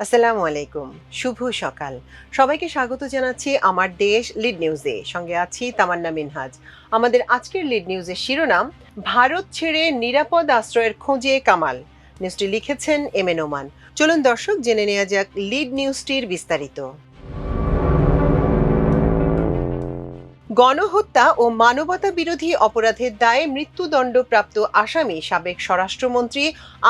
আসসালামু আলাইকুম, শুভ সকাল। সবাইকে স্বাগত জানাচ্ছি আমার দেশ লিড নিউজে। সঙ্গে আছি তামান্না মিনহাজ। আমাদের আজকের লিড নিউজের শিরোনাম, ভারত ছেড়ে নিরাপদ আশ্রয়ের খোঁজে কামাল। নিউজটি লিখেছেন এম এন ওমান। চলুন দর্শক, জেনে নেওয়া যাক লিড নিউজটির বিস্তারিত। গণহত্যা ও মানবতা বিরোধী অপরাধের দায়ে মৃত্যুদণ্ডপ্রাপ্ত আসামি সাবেক স্বরাষ্ট্রমন্ত্রী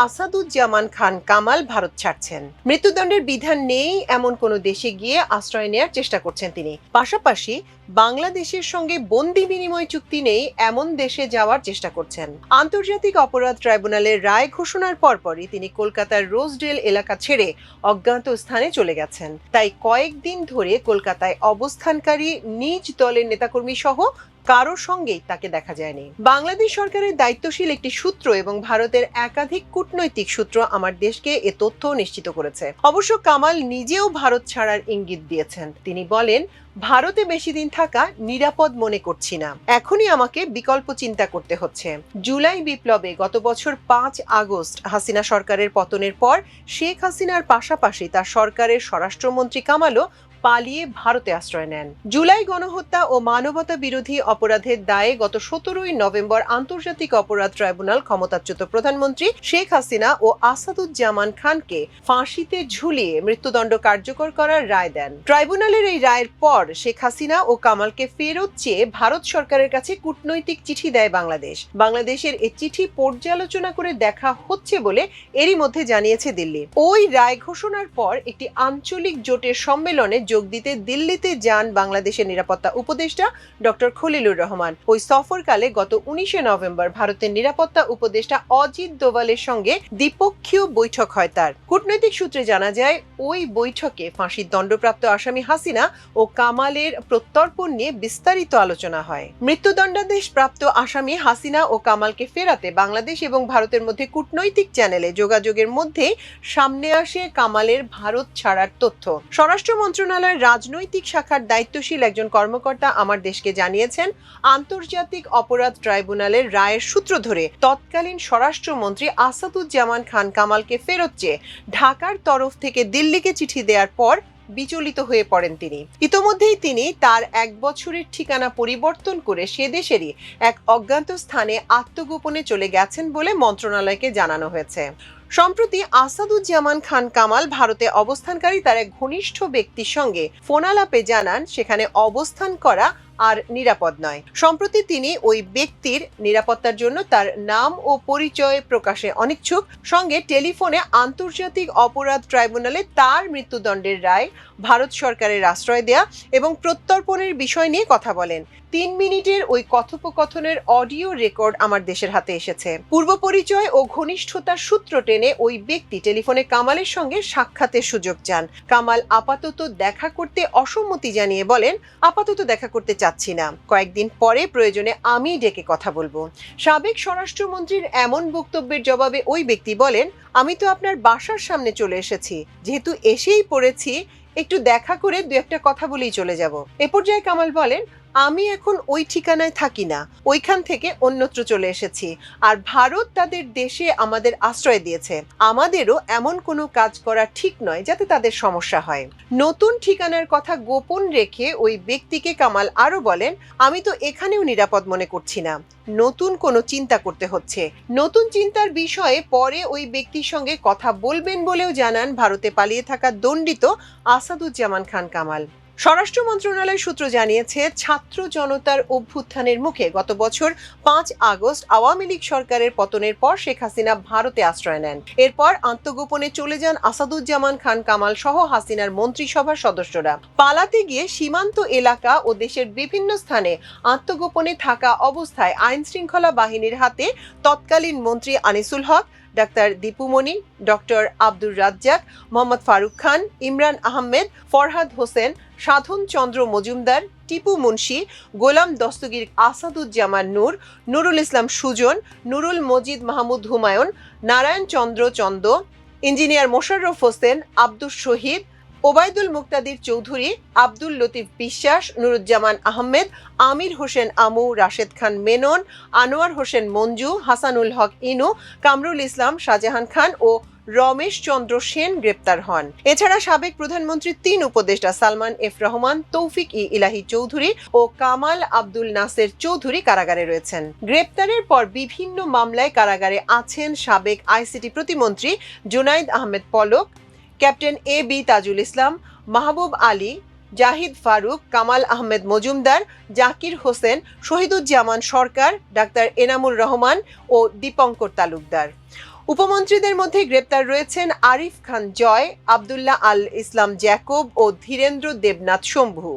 আসাদুজ্জামান খান কামাল ভারত ছাড়ছেন। মৃত্যুদণ্ডের বিধান নেই এমন কোনো দেশে গিয়ে আশ্রয় নেওয়ার চেষ্টা করছেন তিনি। পাশাপাশি বাংলাদেশের সঙ্গে বন্দি বিনিময় চুক্তি নেই, এমন দেশে যাওয়ার চেষ্টা করছেন। আন্তর্জাতিক অপরাধ ট্রাইব্যুনালের রায় ঘোষণার পরপরই তিনি কলকাতার রোজডেল এলাকা ছেড়ে অজ্ঞাত স্থানে চলে গেছেন। তাই কয়েকদিন ধরে কলকাতায় অবস্থানকারী নিজ দলের নেতাকর্মী সহ কারও সঙ্গেই তাকে দেখা যায়নি। বাংলাদেশ সরকারের দায়িত্বশীল একটি সূত্র এবং ভারতের একাধিক কূটনৈতিক সূত্র আমার দেশকে এ তথ্য নিশ্চিত করেছে। অবশ্য কামাল নিজেও ভারত ছাড়ার ইঙ্গিত দিয়েছেন। তিনি বলেন, ভারতে বেশি দিন থাকা নিরাপদ মনে করছি না। এখনই আমাকে বিকল্প চিন্তা করতে হচ্ছে। জুলাই বিপ্লবে গত বছর পাঁচ আগস্ট হাসিনা সরকারের পতনের পর শেখ হাসিনার পাশাপাশি তার সরকারের স্বরাষ্ট্রমন্ত্রী কামালও পালিয়ে ভারতে আশ্রয় নেন। জুলাই গণহত্যা ও মানবতা বিরোধী অপরাধের দায়ে গত সতেরোই নভেম্বর আন্তর্জাতিক অপরাধ ট্রাইব্যুনাল ক্ষমতাচ্যুত প্রধানমন্ত্রী শেখ হাসিনা ও আসাদুজ্জামান খানকে ফাঁসিতে ঝুলিয়ে মৃত্যুদণ্ড কার্যকর করার রায় দেন। ট্রাইব্যুনালের এই রায়ের পর শেখ হাসিনা ও কামালকে ফেরত চেয়ে ভারত সরকারের কাছে কূটনৈতিক চিঠি দেয় বাংলাদেশ। বাংলাদেশের এই চিঠি পর্যালোচনা করে দেখা হচ্ছে বলে এরই মধ্যে জানিয়েছে দিল্লি। ওই রায় ঘোষণার পর একটি আঞ্চলিক জোটের সম্মেলনে যোগ দিতে দিল্লিতে যান বাংলাদেশের নিরাপত্তা উপদেষ্টা ডক্টর খলিলুর রহমান। ওই সফরকালে গত উনিশে নভেম্বর ভারতের নিরাপত্তা উপদেষ্টা অজিত দোভালের সঙ্গে দ্বিপক্ষীয় বৈঠক হয় তার। কূটনৈতিক সূত্রে জানা যায়, ওই বৈঠকে ফাঁসির দণ্ডপ্রাপ্ত আসামি হাসিনা ও কামালের প্রত্যর্পণ নিয়ে বিস্তারিত আলোচনা হয়। মৃত্যুদণ্ডাদেশ প্রাপ্ত আসামি হাসিনা ও কামালকে ফেরাতে বাংলাদেশ এবং ভারতের মধ্যে কূটনৈতিক চ্যানেলে যোগাযোগের মধ্যে সামনে আসে কামালের ভারত ছাড়ার তথ্য। স্বরাষ্ট্র মন্ত্রণালয়ের রাজনৈতিক শাখার দায়িত্বশীল একজন কর্মকর্তা আমার দেশকে জানিয়েছেন, আন্তর্জাতিক অপরাধ ট্রাইব্যুনালের রায়ের সূত্র ধরে তৎকালীন স্বরাষ্ট্রমন্ত্রী আসাদুজ্জামান খান কামালকে ফেরত চেয়ে ঢাকার তরফ থেকে দিল্লিকে চিঠি দেওয়ার পর বিচলিত হয়ে পড়েন তিনি। ইতোমধ্যেই তিনি তার এক বছরের ঠিকানা পরিবর্তন করে সে দেশেরই এক অজ্ঞাত স্থানে আত্মগোপনে চলে গেছেন বলে মন্ত্রণালয়কে জানানো হয়েছে। সম্প্রতি আসাদুজ্জামান খান কামাল ভারতে অবস্থানকারী তার এক ঘনিষ্ঠ ব্যক্তির সঙ্গে ফোনালাপে জানান, সেখানে অবস্থান করা আর নিরাপদ নয়। সম্প্রতি তিনি ওই ব্যক্তির নিরাপত্তার জন্য তার নাম ও পরিচয় প্রকাশে অনিচ্ছুক। সঙ্গে টেলিফোনে আন্তর্জাতিক অপরাধ ট্রাইব্যুনালে তার মৃত্যুদণ্ডের রায়, ভারত সরকারের আশ্রয় দেয়া এবং প্রত্যর্পণের বিষয় নিয়ে কথা বলেন। তিন মিনিটের ওই কথোপকথনের অডিও রেকর্ড আমার দেশের হাতে এসেছে। পূর্ব পরিচয় ও ঘনিষ্ঠতার সূত্র টেনে ওই ব্যক্তি টেলিফোনে কামালের সঙ্গে সাক্ষাতের সুযোগ চান। কামাল আপাতত দেখা করতে অসম্মতি জানিয়ে বলেন, আপাতত দেখা করতে চাচ্ছি না। কয়েকদিন পরে প্রয়োজনে আমি ডেকে কথা বলব। সাবেক স্বরাষ্ট্রমন্ত্রীর এমন বক্তব্যের জবাবে ওই ব্যক্তি বলেন, আমি তো আপনার বাসার সামনে চলে এসেছি। যেহেতু এসেই পড়েছি, একটু দেখা করে দু একটা কথা বলেই চলে যাব। এ পর্যায়ে কামাল বলেন আমি এখন ওই ঠিকানায় থাকি না, ওইখান থেকে অন্যত্র চলে এসেছি। আর ভারত তাদের দেশে আমাদের আশ্রয় দিয়েছে। আমাদেরও এমন কোনো কাজ করা ঠিক নয় যাতে তাদের সমস্যা হয়। নতুন ঠিকানার কথা গোপন রেখে ওই ব্যক্তিকে কামাল আরও বলেন, আমি তো এখানেও নিরাপদ মনে করছি না। নতুন কোনো চিন্তা করতে হচ্ছে। নতুন চিন্তার বিষয়ে পরে ওই ব্যক্তির সঙ্গে কথা বলবেন বলেও জানান ভারতে পালিয়ে থাকা দণ্ডিত আসাদুজ্জামান খান কামাল। স্বরাষ্ট্র মন্ত্রণালয় সূত্র জানিয়েছে, ছাত্র জনতার অভ্যুত্থানের মুখে গত বছর পাঁচ আগস্ট আওয়ামী লীগ সরকারের পতনের পর শেখ হাসিনা ভারতে আশ্রয় নেন। এরপর আত্মগোপনে চলে যান আসাদুজ্জামান খান কামাল সহ হাসিনার মন্ত্রিসভার সদস্যরা। পালাতে গিয়ে সীমান্ত এলাকা ও দেশের বিভিন্ন স্থানে আত্মগোপনে থাকা অবস্থায় আইন শৃঙ্খলা বাহিনীর হাতে তৎকালীন মন্ত্রী Anisul Haque doctor Dipu Moni doctor Abdur Razzaque, Mohammad Faruk Khan, Imran Ahmed, Farhad Hossain, Sadhan Chandra Majumder, Tipu Munshi, Golam Dastagir Asaduzzaman Noor, Nurul Islam Sujan, Nurul Majid Mahmud Humayun, Narayan Chandra Chanda, engineer Mosharraf Hossain Abdur Shahid Obaidul Muktadir Chowdhury, Abdul Latif Biswas, Nuruzzaman Ahmed, Amir Hossain Amu, Rashed Khan Menon, Anwar Hossain Manju, Hasanul হক ইনু, কামরুল ইসলাম, শাহজাহান খান ও রমেশ চন্দ্র সেন গ্রেপ্তার হন। এছাড়া সাবেক প্রধানমন্ত্রীর তিন উপদেষ্টা Salman F Rahman, তৌফিক ই ইলাহি চৌধুরী ও কামাল আব্দুল নাসের চৌধুরী কারাগারে রয়েছেন। গ্রেপ্তারের পর বিভিন্ন মামলায় কারাগারে আছেন সাবেক আইসিটি প্রতিমন্ত্রী Junaid Ahmed Palak captain A B Tajul Islam, Mahbub Ali, Zahid Faruk, Kamal Ahmed Majumder, Zakir Hossain, Shahiduzzaman Sarkar, doctor Enamur Rahman ও দীপঙ্কর তালুকদার। উপমন্ত্রীদের মধ্যে গ্রেপ্তার রয়েছেন আরিফ খান জয়, আবদুল্লাহ আল ইসলাম জ্যাকব ও ধীরেন্দ্র দেবনাথ শম্ভু।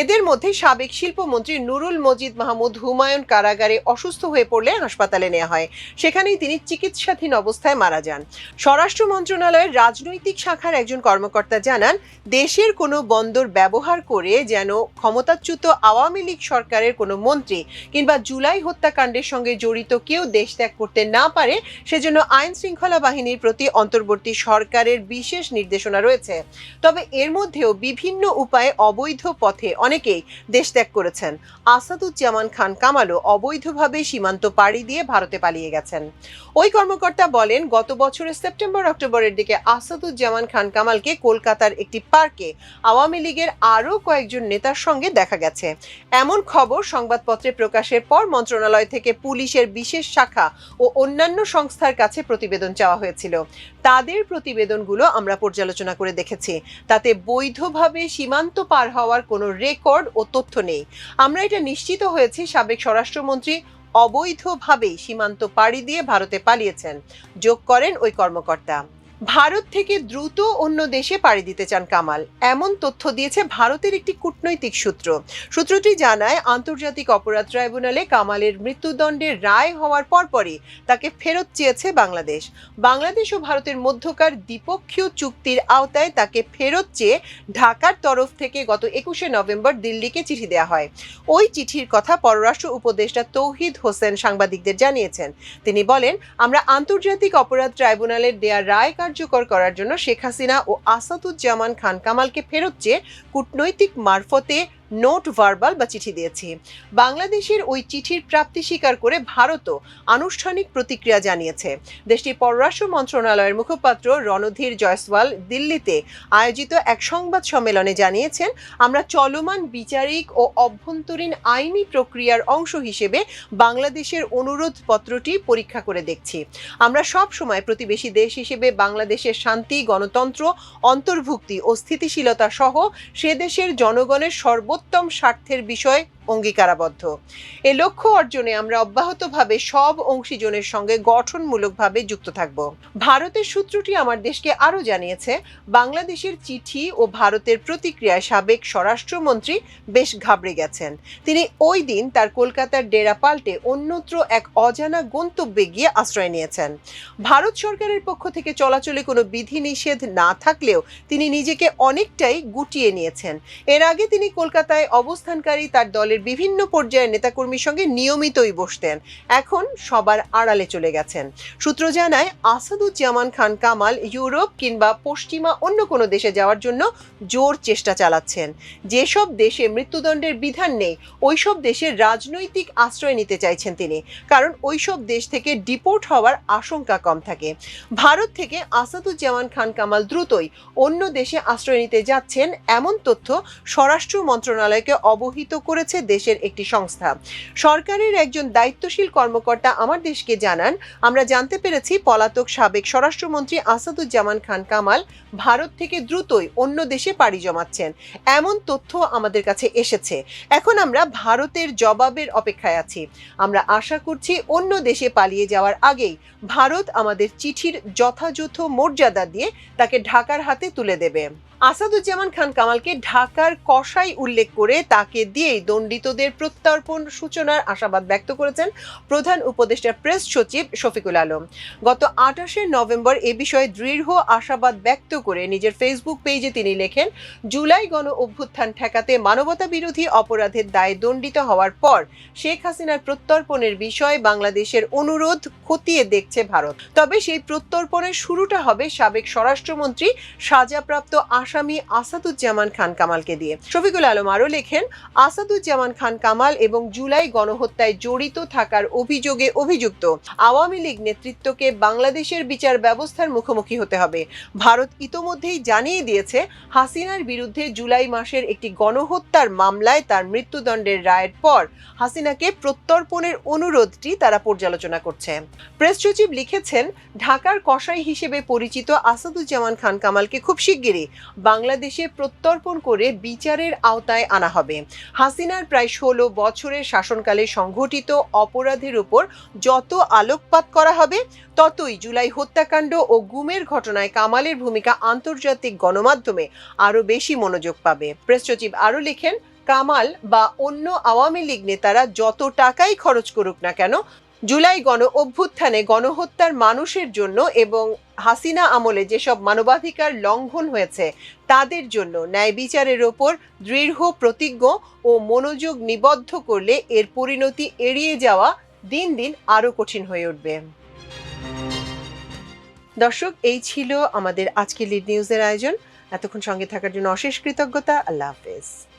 এদের মধ্যে সাবেক শিল্পমন্ত্রী নুরুল মজিদ মাহমুদ হুমায়ুন কারাগারে অসুস্থ হয়ে পড়লে হাসপাতালে নেওয়া হয়। সেখানেই তিনি চিকিৎসাধীন অবস্থায় মারা যান। স্বরাষ্ট্র মন্ত্রণালয়ের রাজনৈতিক শাখার একজন কর্মকর্তা জানান, দেশের কোনো বন্দর ব্যবহার করে যেন ক্ষমতাচ্যুত আওয়ামী লীগ সরকারের কোনো মন্ত্রী কিংবা জুলাই হত্যাকাণ্ডের সঙ্গে জড়িত কেউ দেশ ত্যাগ করতে না পারে, সেজন্য আইন শৃঙ্খলা বাহিনীর প্রতি অন্তর্বর্তী সরকারের বিশেষ নির্দেশনা রয়েছে। তবে এর মধ্যেও বিভিন্ন উপায়ে অবৈধ পথে অনেকেই দেশ ত্যাগ করেছেন। আসাদুজ্জামান খান কামালও অবৈধভাবে সীমান্ত পাড়ি দিয়ে ভারতে পালিয়ে গেছেন। ওই কর্মকর্তা বলেন, গত বছরের সেপ্টেম্বর অক্টোবরের দিকে আসাদুজ্জামান খান কামালকে কলকাতার একটি পার্কে আওয়ামী লীগের আরও কয়েকজন নেতার সঙ্গে দেখা গেছে। এমন খবর সংবাদপত্রে প্রকাশের পর মন্ত্রণালয় থেকে পুলিশের বিশেষ শাখা ও অন্যান্য সংস্থার কাছে প্রতিবেদন চাওয়া হয়েছিল। তাদের প্রতিবেদনগুলো আমরা পর্যালোচনা করে দেখেছি। তাতে বৈধভাবে সীমান্ত পার হওয়ার কোনো রেকর্ড ও তথ্য নেই। আমরা এটা নিশ্চিত হয়েছি, সাবেক স্বরাষ্ট্রমন্ত্রী অবৈধভাবেই সীমান্ত পাড়ি দিয়ে ভারতে পালিয়েছেন। যোগ করেন ওই কর্মকর্তা। ভারত থেকে দ্রুত অন্য দেশে পাড়ি দিতে চান কামাল। এমন তথ্য দিয়েছে ভারতের একটি কূটনৈতিক সূত্র। সূত্রটি জানায়, আন্তর্জাতিক অপরাধ ট্রাইব্যুনালে কামালের মৃত্যুদণ্ডের রায় হওয়ার পরপরই তাকে ফেরত চেয়েছে বাংলাদেশ। বাংলাদেশ ও ভারতের মধ্যকার দ্বিপক্ষীয় চুক্তির আওতায় তাকে ফেরত চেয়ে ঢাকার তরফ থেকে গত একুশে নভেম্বর দিল্লিকে চিঠি দেওয়া হয়। ওই চিঠির কথা পররাষ্ট্র উপদেষ্টা তৌহিদ হোসেন সাংবাদিকদের জানিয়েছেন। তিনি বলেন, আমরা আন্তর্জাতিক অপরাধ ট্রাইব্যুনালের দেয়া রায় কার্যকর করার জন্য শেখ হাসিনা ও আসাদুজ্জামান খান কামালকে ফেরত চেয়ে কূটনৈতিক মারফতে নোট, ভার্বাল বা চিঠি দিয়েছি। বাংলাদেশের ওই চিঠির প্রাপ্তি স্বীকার করে ভারতও আনুষ্ঠানিক প্রতিক্রিয়া জানিয়েছে। দেশটির পররাষ্ট্র মন্ত্রণালয়ের মুখপাত্র রণধীর জয়সওয়াল দিল্লিতে আয়োজিত এক সংবাদ সম্মেলনে জানিয়েছেন, আমরা চলমান বিচারিক ও অভ্যন্তরীণ আইনি প্রক্রিয়ার অংশ হিসেবে বাংলাদেশের অনুরোধ পত্রটি পরীক্ষা করে দেখছি। আমরা সব সময় প্রতিবেশী দেশ হিসেবে বাংলাদেশের শান্তি, গণতন্ত্র, অন্তর্ভুক্তি ও স্থিতিশীলতা সহ সে দেশের জনগণের সর্বোত্তম স্বার্থের বিষয় অঙ্গীকারাবদ্ধ। এ লক্ষ্য অর্জনে আমরা অব্যাহতভাবে সব অংশীজনের সঙ্গে গঠনমূলকভাবে যুক্ত থাকব। ভারতের সূত্রটি আমার দেশকে আরও জানিয়েছে, বাংলাদেশের চিঠি ও ভারতের প্রতিক্রিয়ায় সাবেক স্বরাষ্ট্রমন্ত্রী বেশ ঘাবড়ে গেছেন। তিনি ওই দিন তার কলকাতার ডেরা পাল্টে অন্যত্র এক অজানা গন্তব্যে গিয়ে আশ্রয় নিয়েছেন। ভারত সরকারের পক্ষ থেকে চলাচলে কোনো বিধিনিষেধ না থাকলেও তিনি নিজেকে অনেকটাই গুটিয়ে নিয়েছেন। এর আগে তিনি কলকাতায় অবস্থানকারী তার দলের বিভিন্ন পর্যায়ের নেতাকর্মীর সঙ্গে নিয়মিতই বসতেন। এখন সবার আড়ালে চলে গেছেন। সূত্র জানায়, আসাদুজ্জামান খান কামাল ইউরোপ কিংবা পশ্চিমা অন্য কোনো দেশে যাওয়ার জন্য জোর চেষ্টা চালাচ্ছেন। যেসব দেশে মৃত্যুদণ্ডের বিধান নেই, ওইসব দেশে রাজনৈতিক আশ্রয় নিতে চাইছেন তিনি। কারণ ওইসব দেশ থেকে ডিপোর্ট হওয়ার আশঙ্কা কম থাকে। ভারত থেকে আসাদুজ্জামান খান কামাল দ্রুতই অন্য দেশে আশ্রয় নিতে যাচ্ছেন এমন তথ্য স্বরাষ্ট্র মন্ত্রণালয়কে অবহিত করেছে দেশের একটি সংস্থা। সরকারের একজন দায়িত্বশীল কর্মকর্তা আমার দেশকে জানান, আমরা জানতে পেরেছি পলাতক সাবেক স্বরাষ্ট্রমন্ত্রী আসাদুজ্জামান খান কামাল ভারত থেকে দ্রুতই অন্য দেশে পাড়ি জমাচ্ছেন। এমন তথ্য আমাদের কাছে এসেছে। এখন আমরা ভারতের জবাবের অপেক্ষায় আছি। আমরা আশা করছি অন্য দেশে পালিয়ে যাওয়ার আগেই ভারত আমাদের চিঠির যথাযথ মর্যাদা দিয়ে তাকে ঢাকার হাতে তুলে দেবে। আসাদুজ্জামান খান কামালকে ঢাকার কষাই উল্লেখ করে তাকে দিয়েই দণ্ডিতদের প্রত্যর্পণ সূচনার আশাবাদ ব্যক্ত করেছেন প্রধান উপদেষ্টা প্রেস সচিব শফিকুল আলম। গত আঠাশে নভেম্বর এ বিষয়ে দৃঢ় আশাবাদ ব্যক্ত করে নিজের ফেসবুক পেজে তিনি লেখেন, জুলাই গণ অভ্যুত্থান ঠেকাতে মানবতা বিরোধী অপরাধের দায়ে দণ্ডিত হওয়ার পর শেখ হাসিনার প্রত্যর্পণের বিষয়ে বাংলাদেশের অনুরোধ খতিয়ে দেখছে ভারত। তবে সেই প্রত্যর্পণের শুরুটা হবে সাবেক স্বরাষ্ট্রমন্ত্রী সাজাপ্রাপ্ত আসামি আসাদুজ্জামান খান কামালকে দিয়ে। শফিকুল আলম আরও লেখেন, আসাদুজ্জামান খান কামাল এবং জুলাই গণহত্যায় জড়িত থাকার অভিযোগে অভিযুক্ত আওয়ামী লীগ নেতৃত্বকে বাংলাদেশের বিচার ব্যবস্থার মুখোমুখি হতে হবে। ভারত ইতোমধ্যেই জানিয়ে দিয়েছে, হাসিনার বিরুদ্ধে জুলাই মাসের একটি গণহত্যার মামলায় তার মৃত্যুদণ্ডের রায়ের পর হাসিনাকে প্রত্যর্পণের অনুরোধটি তারা পর্যালোচনা করছে। প্রেস সচিব লিখেছেন, ঢাকার কসাই হিসেবে পরিচিত আসাদুজ্জামান খান কামালকে খুব শিগগিরই বাংলাদেশে প্রত্যর্পণ করে বিচারের আওতায় আনা হবে। হাসিনার প্রায় ষোলো বছরের শাসনকালে সংঘটিত অপরাধের উপর যত আলোকপাত করা হবে, ততই জুলাই হত্যাকাণ্ড ও গুমের ঘটনায় কামালের ভূমিকা আন্তর্জাতিক গণমাধ্যমে আরও বেশি মনোযোগ পাবে। প্রেস সচিব আরও লিখেন, কামাল বা অন্য আওয়ামী লীগ নেতারা যত টাকাই খরচ করুক না কেন জুলাই গণ অভ্যুত্থানে গণহত্যার মানুষের জন্য এবং হাসিনা আমলে যেসব মানবাধিকার লঙ্ঘন হয়েছে, তাদের জন্য ন্যায় বিচারের ওপর দৃঢ় প্রতিজ্ঞ ও মনোযোগ নিবদ্ধ করলে এর পরিণতি এড়িয়ে যাওয়া দিন দিন আরও কঠিন হয়ে উঠবে। দর্শক, এই ছিল আমাদের আজকের লিড নিউজের আয়োজন। এতক্ষণ সঙ্গে থাকার জন্য অশেষ কৃতজ্ঞতা। আল্লাহ হাফেজ।